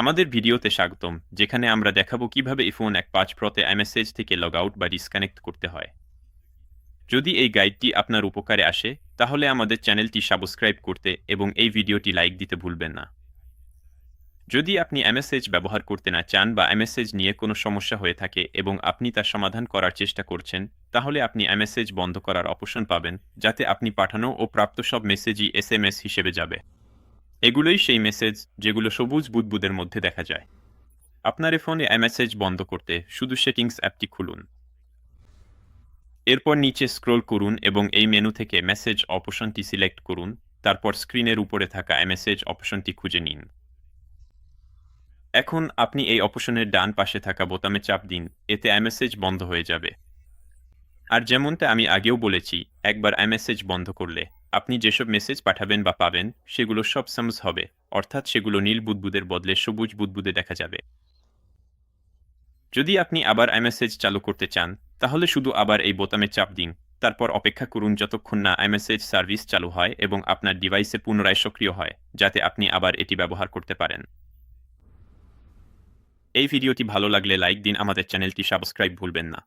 আমাদের ভিডিওতে স্বাগতম, যেখানে আমরা দেখাবো কীভাবে ইফোন এক পাঁচ প্রতে এমএসএজ থেকে লগ আউট বা ডিসকানেক্ট করতে হয়। যদি এই গাইডটি আপনার উপকারে আসে, তাহলে আমাদের চ্যানেলটি সাবস্ক্রাইব করতে এবং এই ভিডিওটি লাইক দিতে ভুলবেন না। যদি আপনি এমএসএজ ব্যবহার করতে না চান বা এমএসএজ নিয়ে কোনো সমস্যা হয়ে থাকে এবং আপনি তার সমাধান করার চেষ্টা করছেন, তাহলে আপনি এমএসএজ বন্ধ করার অপশন পাবেন, যাতে আপনি পাঠানো ও প্রাপ্ত সব মেসেজই এসএমএস হিসেবে যাবে। এগুলোই সেই মেসেজ যেগুলো সবুজ বুদবুদের মধ্যে দেখা যায়। আপনার ফোনে এমএসএজ বন্ধ করতে শুধু সেটিংস অ্যাপটি খুলুন। এরপর নিচে স্ক্রল করুন এবং এই মেনু থেকে মেসেজ অপশনটি সিলেক্ট করুন, তারপর স্ক্রিনের উপরে থাকা মেসেজ অপশনটি খুঁজে নিন। এখন আপনি এই অপশনের ডান পাশে থাকা বোতামে চাপ দিন, এতে মেসেজ বন্ধ হয়ে যাবে। আর যেমনটা আমি আগেও বলেছি, একবার মেসেজ বন্ধ করলে আপনি যেসব মেসেজ পাঠাবেন বা পাবেন, সেগুলো সব সামস হবে। অর্থাৎ সেগুলো নীল বুদবুদের বদলে সবুজ বুদবুদে দেখা যাবে। যদি আপনি আবার মেসেজ চালু করতে চান, তাহলে শুধু আবার এই বোতামে চাপ দিন। তারপর অপেক্ষা করুন যতক্ষণ না মেসেজ সার্ভিস চালু হয় এবং আপনার ডিভাইসে পুনরায় সক্রিয় হয়, যাতে আপনি আবার এটি ব্যবহার করতে পারেন। এই ভিডিওটি ভালো লাগলে লাইক দিন, আমাদের চ্যানেলটি সাবস্ক্রাইব ভুলবেন না।